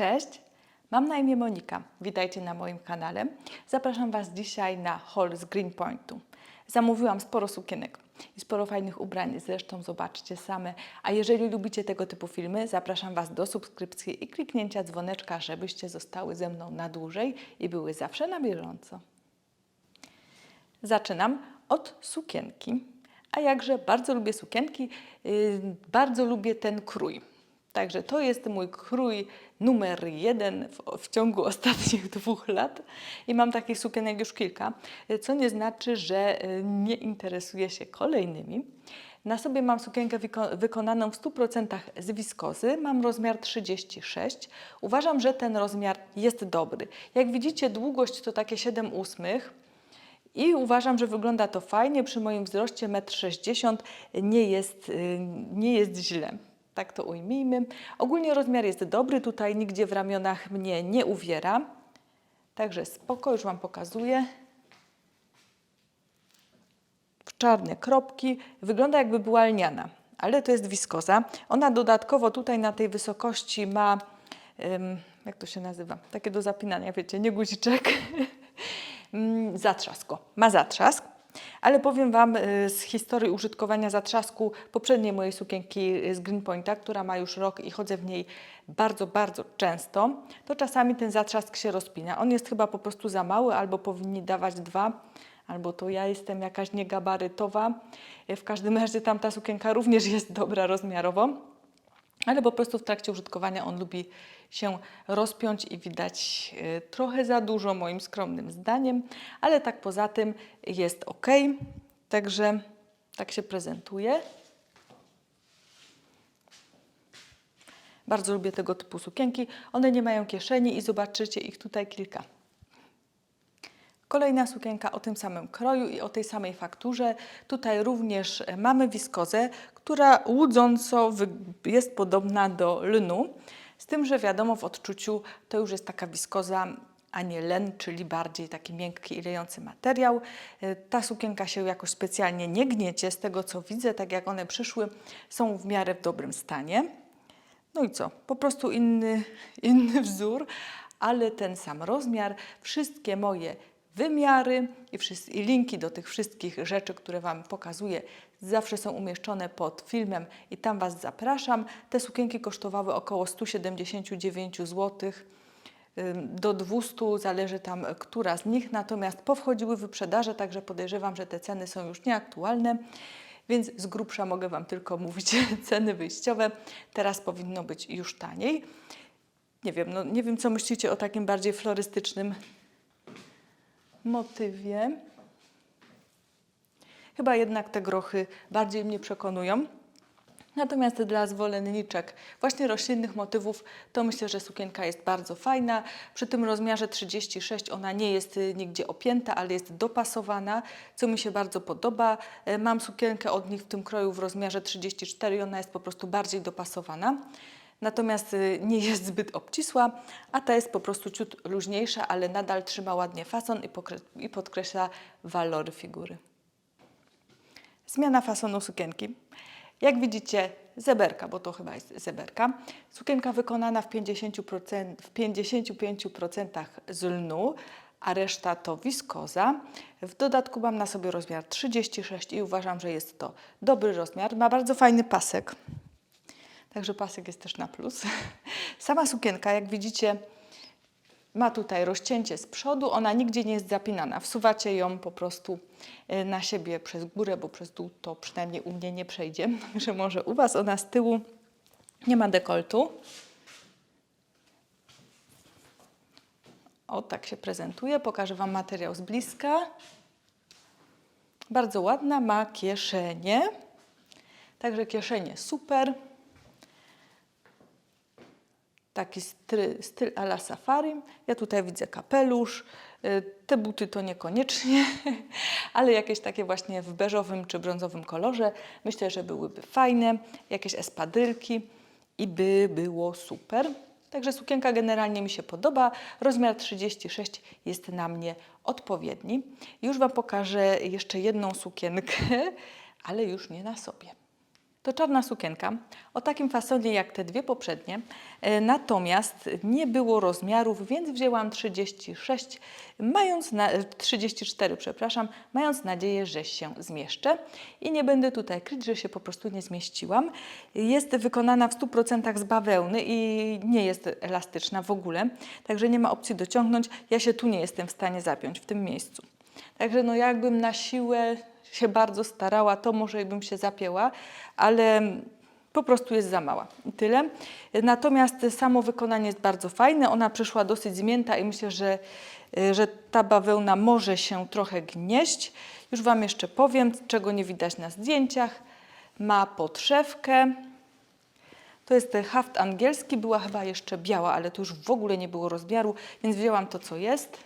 Cześć, mam na imię Monika. Witajcie na moim kanale. Zapraszam Was dzisiaj na haul z Greenpointu. Zamówiłam sporo sukienek i sporo fajnych ubrań, zresztą zobaczcie same. A jeżeli lubicie tego typu filmy, zapraszam Was do subskrypcji i kliknięcia dzwoneczka, żebyście zostały ze mną na dłużej i były zawsze na bieżąco. Zaczynam od sukienki. A jakże bardzo lubię sukienki, yy, bardzo lubię ten krój. Także to jest mój krój numer jeden w, w ciągu ostatnich dwóch lat i mam takich sukienek już kilka, co nie znaczy, że yy, nie interesuję się kolejnymi. Na sobie mam sukienkę wyko- wykonaną w 100% z wiskozy, mam rozmiar 36. Uważam, że ten rozmiar jest dobry. Jak widzicie, długość to takie 7 ósmych. I uważam, że wygląda to fajnie. Przy moim wzroście 1,60 m nie jest, y, nie jest źle. Tak to ujmijmy. Ogólnie rozmiar jest dobry. Tutaj nigdzie w ramionach mnie nie uwiera. Także spoko, już Wam pokazuję. W czarne kropki. Wygląda jakby była lniana, ale to jest wiskoza. Ona dodatkowo tutaj na tej wysokości ma, ym, jak to się nazywa, takie do zapinania, wiecie, nie guziczek. Mm, zatrzasko. Ma zatrzask, ale powiem Wam y, z historii użytkowania zatrzasku poprzedniej mojej sukienki y, z Greenpointa, która ma już rok i chodzę w niej bardzo, bardzo często, to czasami ten zatrzask się rozpina. On jest chyba po prostu za mały, albo powinni dawać dwa, albo to ja jestem jakaś niegabarytowa. Y, W każdym razie tamta sukienka również jest dobra rozmiarowo ale po prostu w trakcie użytkowania on lubi się rozpiąć i widać y, trochę za dużo moim skromnym zdaniem, ale tak poza tym jest ok. Także tak się prezentuje. Bardzo lubię tego typu sukienki. One nie mają kieszeni i zobaczycie ich tutaj kilka. Kolejna sukienka o tym samym kroju i o tej samej fakturze. Tutaj również mamy wiskozę, która łudząco jest podobna do lnu, z tym, że wiadomo w odczuciu to już jest taka wiskoza, a nie len, czyli bardziej taki miękki i lejący materiał. E, Ta sukienka się jakoś specjalnie nie gniecie, z tego co widzę, tak jak one przyszły, są w miarę w dobrym stanie. No i co? Po prostu inny, inny wzór, ale ten sam rozmiar. Wszystkie moje wymiary i, wszys- i linki do tych wszystkich rzeczy, które Wam pokazuję, zawsze są umieszczone pod filmem i tam Was zapraszam. Te sukienki kosztowały około 179 zł do 200, zależy tam która z nich, natomiast powchodziły wyprzedaże, także podejrzewam, że te ceny są już nieaktualne. Więc z grubsza mogę Wam tylko mówić ceny wyjściowe. Teraz powinno być już taniej. Nie wiem, no, nie wiem co myślicie o takim bardziej florystycznym motywie. Chyba jednak te grochy bardziej mnie przekonują. Natomiast dla zwolenniczek właśnie roślinnych motywów, to myślę, że sukienka jest bardzo fajna. Przy tym rozmiarze 36 ona nie jest y, nigdzie opięta, ale jest dopasowana, co mi się bardzo podoba. E, Mam sukienkę od nich w tym kroju w rozmiarze 34 i ona jest po prostu bardziej dopasowana. Natomiast y, nie jest zbyt obcisła, a ta jest po prostu ciut luźniejsza, ale nadal trzyma ładnie fason i, podkreśla walory figury. Zmiana fasonu sukienki. Jak widzicie, zeberka, bo to chyba jest zeberka. Sukienka wykonana w, 50%, w 55% z lnu, a reszta to wiskoza. W dodatku mam na sobie rozmiar 36 i uważam, że jest to dobry rozmiar. Ma bardzo fajny pasek. Także pasek jest też na plus. Sama sukienka, jak widzicie, ma tutaj rozcięcie z przodu, ona nigdzie nie jest zapinana. Wsuwacie ją po prostu y, na siebie przez górę, bo przez dół to przynajmniej u mnie nie przejdzie. Także może u Was ona z tyłu nie ma dekoltu. O, tak się prezentuje. Pokażę Wam materiał z bliska. Bardzo ładna, ma kieszenie. Także kieszenie super. Taki styl, styl ala safari. Ja tutaj widzę kapelusz. Y, Te buty to niekoniecznie, ale jakieś takie właśnie w beżowym czy brązowym kolorze. Myślę, że byłyby fajne. Jakieś espadrylki i by było super. Także sukienka generalnie mi się podoba. Rozmiar 36 jest na mnie odpowiedni. Już Wam pokażę jeszcze jedną sukienkę, ale już nie na sobie. To czarna sukienka o takim fasonie jak te dwie poprzednie, e, natomiast nie było rozmiarów, więc wzięłam 36, mając na, e, 34, przepraszam, mając nadzieję, że się zmieszczę i nie będę tutaj kryć, że się po prostu nie zmieściłam. Jest wykonana w 100% z bawełny i nie jest elastyczna w ogóle, także nie ma opcji dociągnąć. Ja się tu nie jestem w stanie zapiąć w tym miejscu. Także no jakbym na siłę się bardzo starała, to może bym się zapięła, ale po prostu jest za mała. I tyle. Natomiast samo wykonanie jest bardzo fajne. Ona przyszła dosyć zmięta i myślę, że, y, że ta bawełna może się trochę gnieść. Już Wam jeszcze powiem, czego nie widać na zdjęciach. Ma podszewkę. To jest haft angielski, była chyba jeszcze biała, ale to już w ogóle nie było rozmiaru, więc wzięłam to, co jest.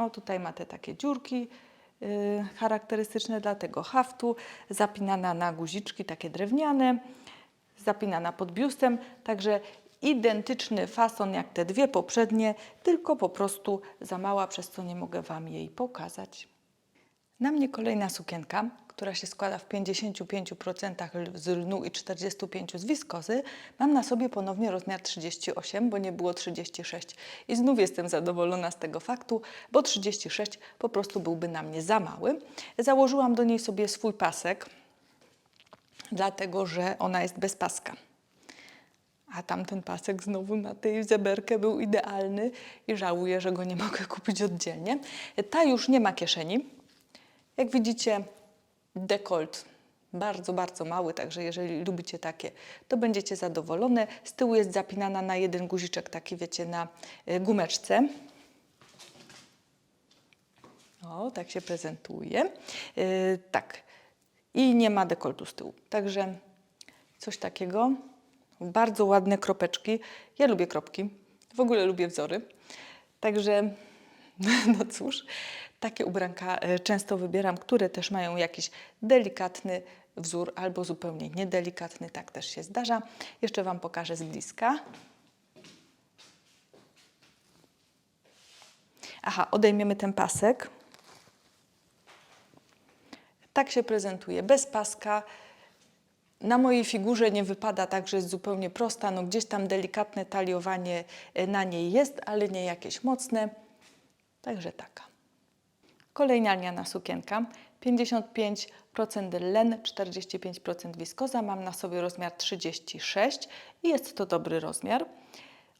O, tutaj ma te takie dziurki y, charakterystyczne dla tego haftu, zapinana na guziczki takie drewniane, zapinana pod biustem, także identyczny fason jak te dwie poprzednie, tylko po prostu za mała, przez co nie mogę Wam jej pokazać. Na mnie kolejna sukienka, która się składa w 55% z lnu i 45% z wiskozy. Mam na sobie ponownie rozmiar 38, bo nie było 36. I znów jestem zadowolona z tego faktu, bo 36 po prostu byłby na mnie za mały. Założyłam do niej sobie swój pasek, dlatego że ona jest bez paska. A tamten pasek znowu na tej zeberkę był idealny i żałuję, że go nie mogę kupić oddzielnie. Ta już nie ma kieszeni. Jak widzicie, dekolt bardzo, bardzo mały, także jeżeli lubicie takie, to będziecie zadowolone. Z tyłu jest zapinana na jeden guziczek, taki wiecie, na y, gumeczce. O, tak się prezentuje. Yy, tak. I nie ma dekoltu z tyłu. Także coś takiego. Bardzo ładne kropeczki. Ja lubię kropki. W ogóle lubię wzory. Także, no cóż, takie ubranka e, często wybieram, które też mają jakiś delikatny wzór albo zupełnie niedelikatny. Tak też się zdarza. Jeszcze Wam pokażę z bliska. Aha, odejmiemy ten pasek. Tak się prezentuje, bez paska. Na mojej figurze nie wypada tak, że jest zupełnie prosta. No gdzieś tam delikatne taliowanie e, na niej jest, ale nie jakieś mocne. Także taka. Kolejna sukienka. 55% len, 45% wiskoza. Mam na sobie rozmiar 36 i jest to dobry rozmiar.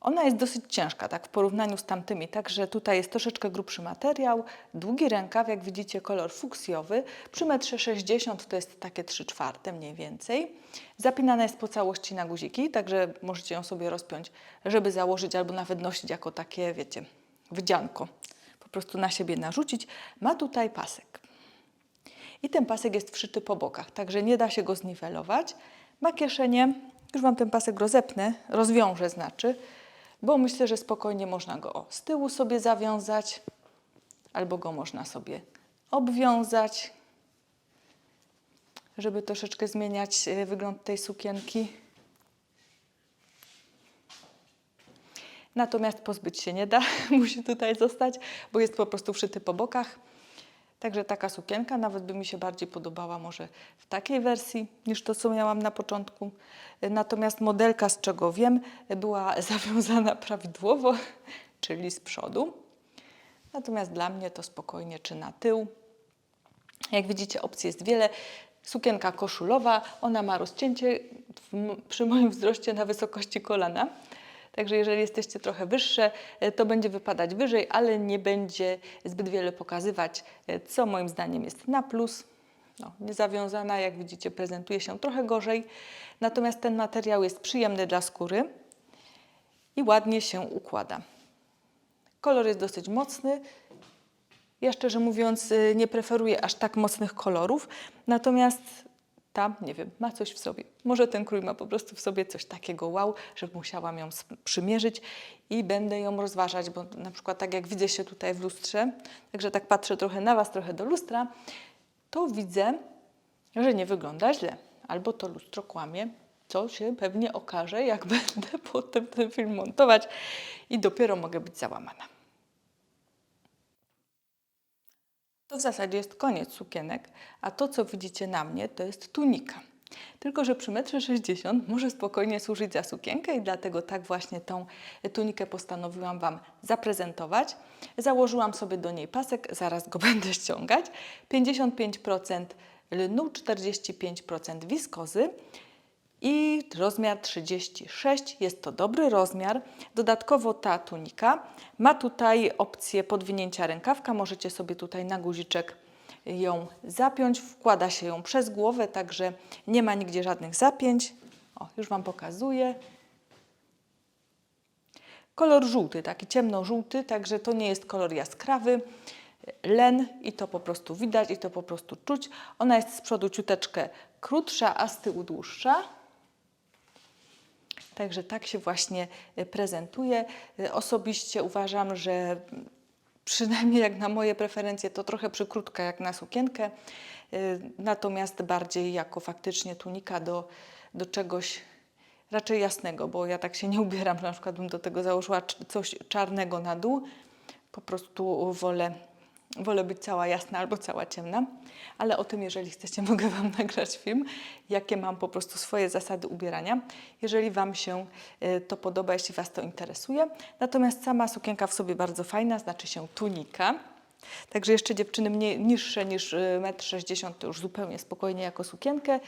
Ona jest dosyć ciężka, tak w porównaniu z tamtymi, także tutaj jest troszeczkę grubszy materiał, długi rękaw, jak widzicie kolor fuksjowy, przy metrze 60 to jest takie 3 czwarte mniej więcej. Zapinana jest po całości na guziki, także możecie ją sobie rozpiąć, żeby założyć albo nawet nosić jako takie, wiecie, wdzianko, prostu na siebie narzucić. Ma tutaj pasek. I ten pasek jest wszyty po bokach, także nie da się go zniwelować. Ma kieszenie, już Wam ten pasek rozepnę, rozwiążę znaczy, bo myślę, że spokojnie można go z tyłu sobie zawiązać, albo go można sobie obwiązać, żeby troszeczkę zmieniać e, wygląd tej sukienki. Natomiast pozbyć się nie da, musi tutaj zostać, bo jest po prostu wszyty po bokach. Także taka sukienka nawet by mi się bardziej podobała może w takiej wersji niż to, co miałam na początku. Natomiast modelka, z czego wiem, była zawiązana prawidłowo, czyli z przodu. Natomiast dla mnie to spokojnie czy na tył. Jak widzicie, opcji jest wiele. Sukienka koszulowa, ona ma rozcięcie w, przy moim wzroście na wysokości kolana. Także jeżeli jesteście trochę wyższe, e, to będzie wypadać wyżej, ale nie będzie zbyt wiele pokazywać, e, co moim zdaniem jest na plus. No, niezawiązana, jak widzicie, prezentuje się trochę gorzej. Natomiast ten materiał jest przyjemny dla skóry i ładnie się układa. Kolor jest dosyć mocny. Ja szczerze mówiąc e, nie preferuję aż tak mocnych kolorów, natomiast ta, nie wiem, ma coś w sobie. Może ten krój ma po prostu w sobie coś takiego wow, że musiałam ją przymierzyć i będę ją rozważać, bo na przykład tak jak widzę się tutaj w lustrze, także tak patrzę trochę na Was, trochę do lustra, to widzę, że nie wygląda źle. Albo to lustro kłamie, co się pewnie okaże, jak będę potem ten film montować i dopiero mogę być załamana. To w zasadzie jest koniec sukienek, a to, co widzicie na mnie, to jest tunika. Tylko, że przy 1,60 m może spokojnie służyć za sukienkę i dlatego tak właśnie tą tunikę postanowiłam Wam zaprezentować. Założyłam sobie do niej pasek, zaraz go będę ściągać. 55% lnu, 45% wiskozy i rozmiar 36. Jest to dobry rozmiar. Dodatkowo ta tunika ma tutaj opcję podwinięcia rękawka. Możecie sobie tutaj na guziczek ją zapiąć. Wkłada się ją przez głowę, także nie ma nigdzie żadnych zapięć. O, już Wam pokazuję. Kolor żółty, taki ciemnożółty, także to nie jest kolor jaskrawy. Len i to po prostu widać i to po prostu czuć. Ona jest z przodu ciuteczkę krótsza, a z tyłu dłuższa. Także tak się właśnie e, prezentuje. E, Osobiście uważam, że przynajmniej jak na moje preferencje, to trochę przykrótka jak na sukienkę, e, natomiast bardziej jako faktycznie tunika do, do czegoś raczej jasnego, bo ja tak się nie ubieram, na przykład bym do tego założyła coś czarnego na dół. Po prostu wolę, wolę być cała jasna albo cała ciemna, ale o tym, jeżeli chcecie, mogę Wam nagrać film, jakie mam po prostu swoje zasady ubierania, jeżeli Wam się e, to podoba, jeśli Was to interesuje. Natomiast sama sukienka w sobie bardzo fajna, znaczy się tunika. Także jeszcze dziewczyny mniej, niższe niż e, 1,60 m to już zupełnie spokojnie jako sukienkę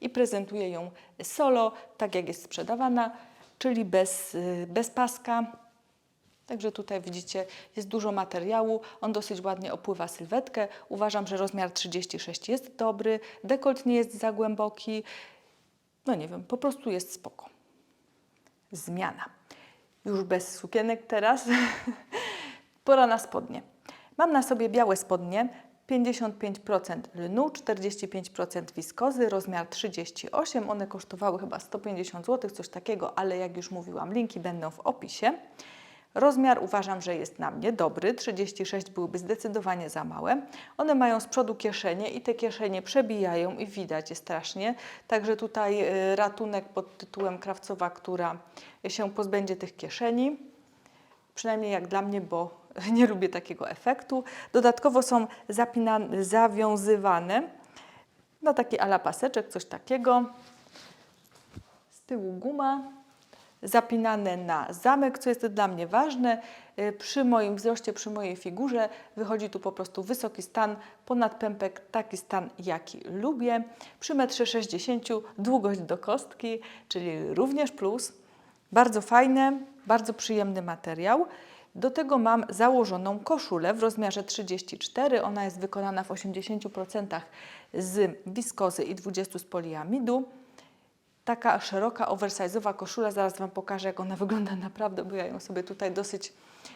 i prezentuję ją solo, tak jak jest sprzedawana, czyli bez, y, bez paska. Także tutaj widzicie, jest dużo materiału, on dosyć ładnie opływa sylwetkę. Uważam, że rozmiar 36 jest dobry, dekolt nie jest za głęboki. No nie wiem, po prostu jest spoko. Zmiana. Już bez sukienek teraz. Pora na spodnie. Mam na sobie białe spodnie, 55% lnu, 45% wiskozy, rozmiar 38. One kosztowały chyba 150 zł, coś takiego, ale jak już mówiłam, linki będą w opisie. Rozmiar uważam, że jest na mnie dobry, 36 byłyby zdecydowanie za małe. One mają z przodu kieszenie i te kieszenie przebijają i widać je strasznie. Także tutaj y, ratunek pod tytułem krawcowa, która się pozbędzie tych kieszeni przynajmniej jak dla mnie, bo nie lubię takiego efektu. Dodatkowo są zapinane, zawiązywane na taki ala paseczek, coś takiego. Z tyłu guma, zapinane na zamek, co jest dla mnie ważne. Y, Przy moim wzroście, przy mojej figurze wychodzi tu po prostu wysoki stan, ponad pępek taki stan, jaki lubię. Przy 1,60 m długość do kostki, czyli również plus. Bardzo fajne, bardzo przyjemny materiał. Do tego mam założoną koszulę w rozmiarze 34. Ona jest wykonana w 80% z wiskozy i 20% z poliamidu. Taka szeroka, oversize'owa koszula. Zaraz Wam pokażę, jak ona wygląda naprawdę, bo ja ją sobie tutaj dosyć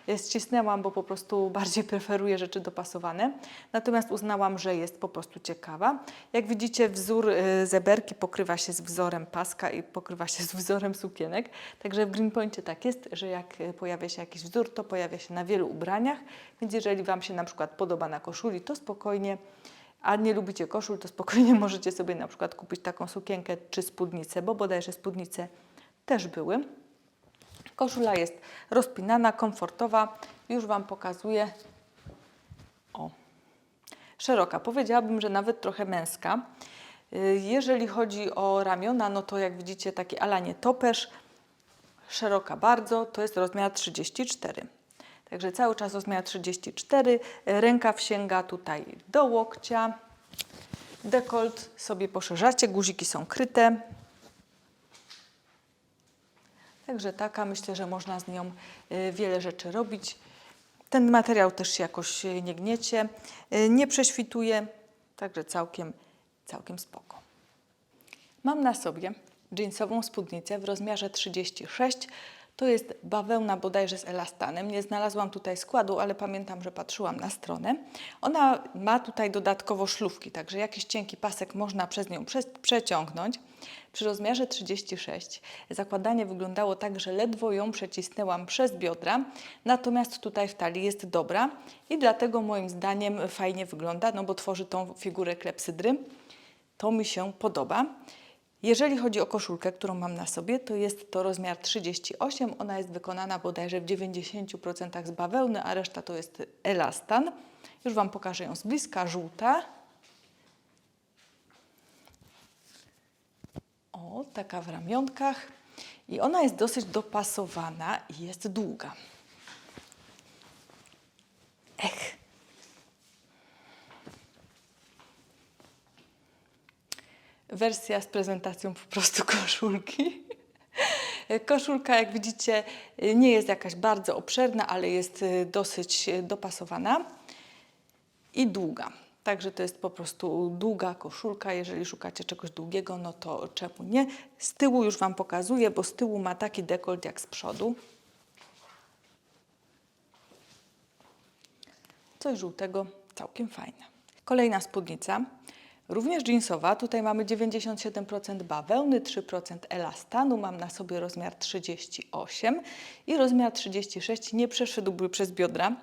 e, ścisnęłam, bo po prostu bardziej preferuję rzeczy dopasowane. Natomiast uznałam, że jest po prostu ciekawa. Jak widzicie, wzór e, zeberki pokrywa się z wzorem paska i pokrywa się z wzorem sukienek. Także w Greenpointie tak jest, że jak e, pojawia się jakiś wzór, to pojawia się na wielu ubraniach. Więc jeżeli Wam się na przykład podoba na koszuli, to spokojnie a nie lubicie koszul, to spokojnie możecie sobie na przykład kupić taką sukienkę czy spódnicę, bo bodajże spódnice też były. Koszula jest rozpinana, komfortowa. Już Wam pokazuję. O, szeroka. Powiedziałabym, że nawet trochę męska. Y, Jeżeli chodzi o ramiona, no to jak widzicie taki ala nietoperz, szeroka bardzo, to jest rozmiar 34. Także cały czas rozmiar 34, rękaw sięga tutaj do łokcia, dekolt sobie poszerzacie, guziki są kryte. Także taka, myślę, że można z nią y, wiele rzeczy robić. Ten materiał też się jakoś y, nie gniecie, y, nie prześwituje, także całkiem, całkiem spoko. Mam na sobie jeansową spódnicę w rozmiarze 36. To jest bawełna bodajże z elastanem. Nie znalazłam tutaj składu, ale pamiętam, że patrzyłam na stronę. Ona ma tutaj dodatkowo szlufki, także jakiś cienki pasek można przez nią prze przeciągnąć. Przy rozmiarze 36 zakładanie wyglądało tak, że ledwo ją przecisnęłam przez biodra, natomiast tutaj w talii jest dobra i dlatego moim zdaniem fajnie wygląda, no bo tworzy tą figurę klepsydry. To mi się podoba. Jeżeli chodzi o koszulkę, którą mam na sobie, to jest to rozmiar 38. Ona jest wykonana bodajże w 90% z bawełny, a reszta to jest elastan. Już Wam pokażę ją z bliska, żółta. O, taka w ramionkach. I ona jest dosyć dopasowana i jest długa. Wersja z prezentacją po prostu koszulki. Koszulka, jak widzicie, nie jest jakaś bardzo obszerna, ale jest y, dosyć y, dopasowana i długa. Także to jest po prostu długa koszulka. Jeżeli szukacie czegoś długiego, no to czemu nie? Z tyłu już Wam pokazuję, bo z tyłu ma taki dekolt jak z przodu. Coś żółtego, całkiem fajne. Kolejna spódnica, również jeansowa. Tutaj mamy 97% bawełny, 3% elastanu. Mam na sobie rozmiar 38 i rozmiar 36 nie przeszedłby przez biodra.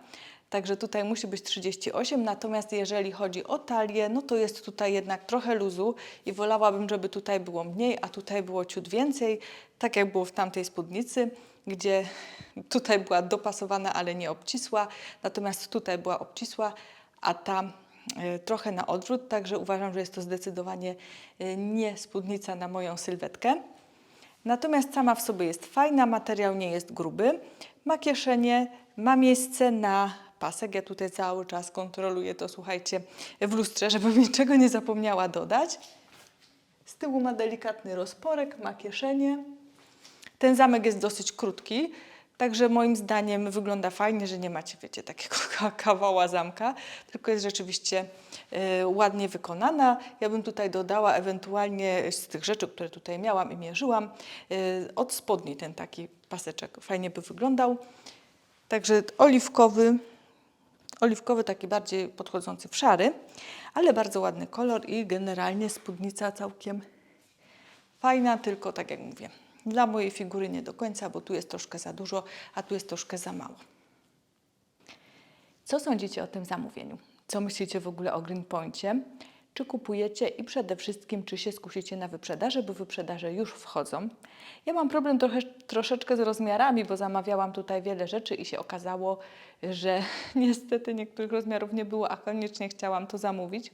Także tutaj musi być 38, natomiast jeżeli chodzi o talię, no to jest tutaj jednak trochę luzu i wolałabym, żeby tutaj było mniej, a tutaj było ciut więcej, tak jak było w tamtej spódnicy, gdzie tutaj była dopasowana, ale nie obcisła, natomiast tutaj była obcisła, a ta trochę na odwrót, także uważam, że jest to zdecydowanie e, nie spódnica na moją sylwetkę. Natomiast sama w sobie jest fajna, materiał nie jest gruby, ma kieszenie, ma miejsce na pasek. Ja tutaj cały czas kontroluję to, słuchajcie, w lustrze, żebym niczego nie zapomniała dodać. Z tyłu ma delikatny rozporek, ma kieszenie. Ten zamek jest dosyć krótki, także moim zdaniem wygląda fajnie, że nie macie, wiecie, takiego ka- kawała zamka, tylko jest rzeczywiście e, ładnie wykonana. Ja bym tutaj dodała ewentualnie z tych rzeczy, które tutaj miałam i mierzyłam, e, od spodni ten taki paseczek fajnie by wyglądał. Także oliwkowy, oliwkowy taki bardziej podchodzący w szary, ale bardzo ładny kolor i generalnie spódnica całkiem fajna, tylko tak jak mówię, dla mojej figury nie do końca, bo tu jest troszkę za dużo, a tu jest troszkę za mało. Co sądzicie o tym zamówieniu? Co myślicie w ogóle o Greenpoincie? Czy kupujecie i przede wszystkim, czy się skusicie na wyprzedaże, bo wyprzedaże już wchodzą? Ja mam problem trochę, troszeczkę z rozmiarami, bo zamawiałam tutaj wiele rzeczy i się okazało, że niestety niektórych rozmiarów nie było, a koniecznie chciałam to zamówić.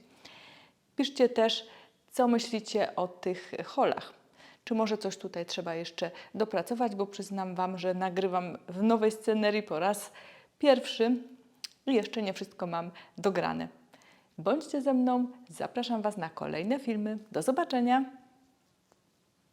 Piszcie też, co myślicie o tych holach. Czy może coś tutaj trzeba jeszcze dopracować, bo przyznam Wam, że nagrywam w nowej scenerii po raz pierwszy i jeszcze nie wszystko mam dograne. Bądźcie ze mną, zapraszam Was na kolejne filmy. Do zobaczenia!